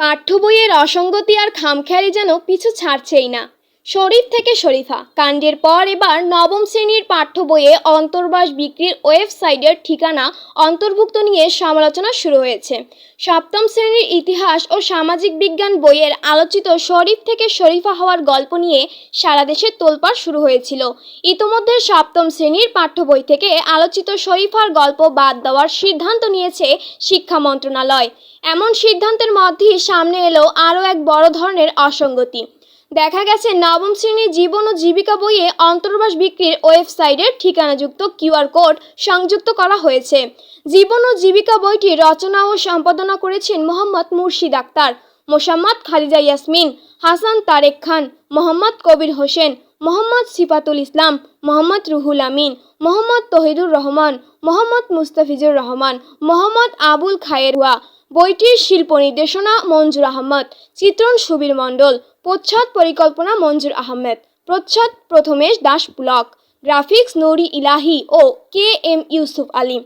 পাঠ্য বইয়ের অসঙ্গতি আর খামখেয়ালি যেন পিছু ছাড়ছেই না। শরীফ থেকে শরীফা। কাণ্ডের পর এবার নবম শ্রেণির পাঠ্য বইয়ে অন্তর্বাস বিক্রির ওয়েবসাইটের ঠিকানা অন্তর্ভুক্ত নিয়ে সমালোচনা শুরু হয়েছে। সপ্তম শ্রেণির ইতিহাস ও সামাজিক বিজ্ঞান বইয়ের আলোচিত শরীফ থেকে শরীফা হওয়ার গল্প নিয়ে সারা দেশে তোলপাড় শুরু হয়েছিল। ইতোমধ্যে সপ্তম শ্রেণির পাঠ্য বই থেকে আলোচিত শরীফার গল্প বাদ দেওয়ার সিদ্ধান্ত নিয়েছে শিক্ষা মন্ত্রণালয়। এমন সিদ্ধান্তের মধ্যেই সামনে এলো আরও এক বড় ধরনের অসঙ্গতি। দেখা গেছে নবম শ্রেণির জীবন ও জীবিকা বইয়ে অন্তর্বাস বিক্রির ওয়েবসাইটের ঠিকানাযুক্ত কিউআর কোড সংযুক্ত করা হয়েছে। জীবন ও জীবিকা বইটি রচনা ও সম্পাদনা করেছেন মোহাম্মদ মুর্শিদ আক্তার, মোসাম্মদ খাদিজা ইয়াসমিন, হাসান তারেক খান, মোহাম্মদ কবির হোসেন, মোহাম্মদ সিফাতুল ইসলাম, মোহাম্মদ রুহুল আমিন, মোহাম্মদ তহিদুর রহমান, মোহাম্মদ মুস্তাফিজুর রহমান, মোহাম্মদ আবুল খায়েরুয়া বইটির শিল্প নির্দেশনা মঞ্জুর আহমদ, চিত্রণ সুবীর মণ্ডল, প্রচ্ছদ পরিকল্পনা মঞ্জুর আহমেদ, প্রচ্ছদ প্রথমেশ দাস ব্লক গ্রাফিক্স নৌরি ইলাহি ও কে এম ইউসুফ আলী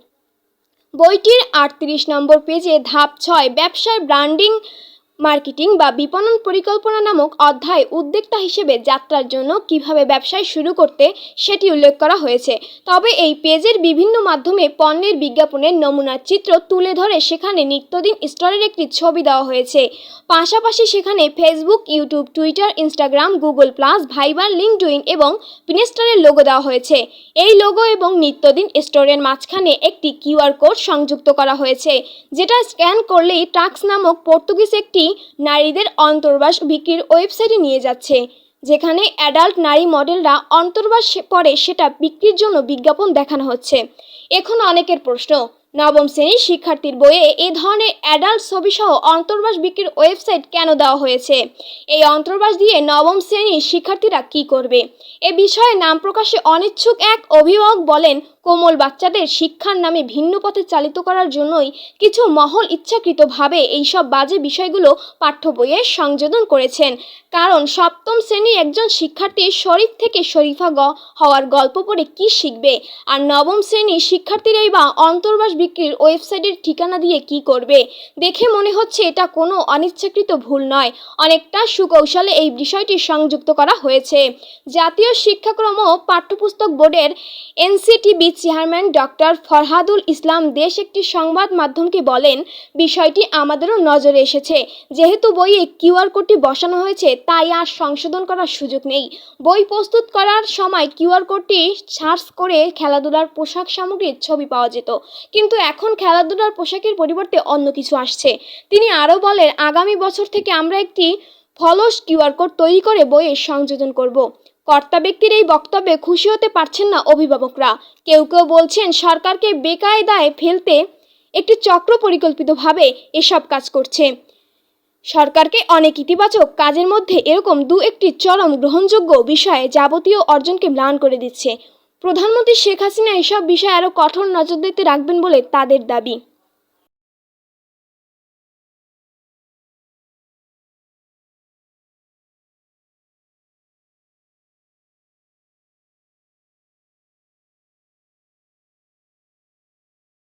বইটির আটত্রিশ নম্বর পেজে ধাপ ছয়, ব্যবসার ব্র্যান্ডিং মার্কেটিং বা বিপণন পরিকল্পনা নামক অধ্যায় উদ্যোক্তা হিসেবে যাত্রার জন্য কীভাবে ব্যবসায় শুরু করতে সেটি উল্লেখ করা হয়েছে। তবে এই পেজের বিভিন্ন মাধ্যমে পণ্যের বিজ্ঞাপনের নমুনার চিত্র তুলে ধরে সেখানে নিত্যদিন স্টোরের একটি ছবি দেওয়া হয়েছে। পাশাপাশি সেখানে Facebook YouTube Twitter Instagram Google plus Viber LinkedIn এবং পিনেস্টারের লোগো দেওয়া হয়েছে। এই লোগো এবং নিত্যদিন স্টোরের মাঝখানে একটি কিউআর কোড সংযুক্ত করা হয়েছে, যেটা স্ক্যান করলেই টাক্স নামক পর্তুগিজ একটি নারীদের অন্তর্বাস বিক্রির ওয়েবসাইটে নিয়ে যাচ্ছে, যেখানে অ্যাডাল্ট নারী মডেলরা অন্তর্বাস পরে সেটা বিক্রির জন্য বিজ্ঞাপন দেখানো হচ্ছে। এখন অনেকের প্রশ্ন, নবম শ্রেণির শিক্ষার্থীর বইয়ে এ ধরনের অ্যাডাল্ট ছবিসহ অন্তর্বাস বিক্রির ওয়েবসাইট কেন দেওয়া হয়েছে? এই অন্তর্বাস দিয়ে নবম শ্রেণির শিক্ষার্থীরা কি করবে? এ বিষয়ে নাম প্রকাশে অনিচ্ছুক এক অভিভাবক বলেন কোমল বাচ্চাদের শিক্ষার নামে ভিন্ন পথে চালিত করার জন্যই কিছু মহল ইচ্ছাকৃতভাবে এইসব বাজে বিষয়গুলো পাঠ্য বইয়ে সংযোজন করেছেন। কারণ সপ্তম শ্রেণির একজন শিক্ষার্থী শরীফ থেকে শরীফা গ হওয়ার গল্প পড়ে কি শিখবে? আর নবম শ্রেণির শিক্ষার্থীরাই বা অন্তর্বাস বিক্রির ওয়েবসাইটের ঠিকানা দিয়ে কি করবে? দেখে মনে হচ্ছে এটা কোনো অনিচ্ছাকৃত ভুল নয়। অনেকটা সুকৌশলে এই বিষয়টি সংযুক্ত করা হয়েছে। জাতীয় শিক্ষাক্রম ও পাঠ্যপুস্তক বোর্ডের NCTB chairman doctor Farhadul Islam দেশ একটি সংবাদ মাধ্যমকে বলেন, বিষয়টি আমাদেরও নজরে এসেছে। যেহেতু বইয়ে কিউআর কোডটি বসানো হয়েছে, তাই আর সংশোধন করার সুযোগ নেই। বই প্রস্তুত করার সময় কিউআর কোডটি সার্চ করে খেলাধুলার পোশাক সামগ্রীর ছবি পাওয়া যেত। কিন্তু এখন খেলাধুলার পোশাকের পরিবর্তে অন্য কিছু আসছে। তিনি আরও বলেন, আগামী বছর থেকে আমরা একটি ফলস কিউআর কোড তৈরি করে বইয়ে সংযোজন করব। কর্তা ব্যক্তির এই বক্তব্যে খুশি হতে পারছেন না অভিভাবকরা। কেউ কেউ বলছেন, সরকারকে বেকায়দায় ফেলতে একটি চক্র পরিকল্পিতভাবে এসব কাজ করছে। সরকারকে অনেক ইতিবাচক কাজের মধ্যে এরকম দু একটি চরম গ্রহণযোগ্য বিষয়ে যাবতীয় অর্জনকে ম্লান করে দিচ্ছে। প্রধানমন্ত্রী শেখ হাসিনা এসব বিষয়ে আরও কঠোর নজর দিতে রাখবেন বলে তাদের দাবি।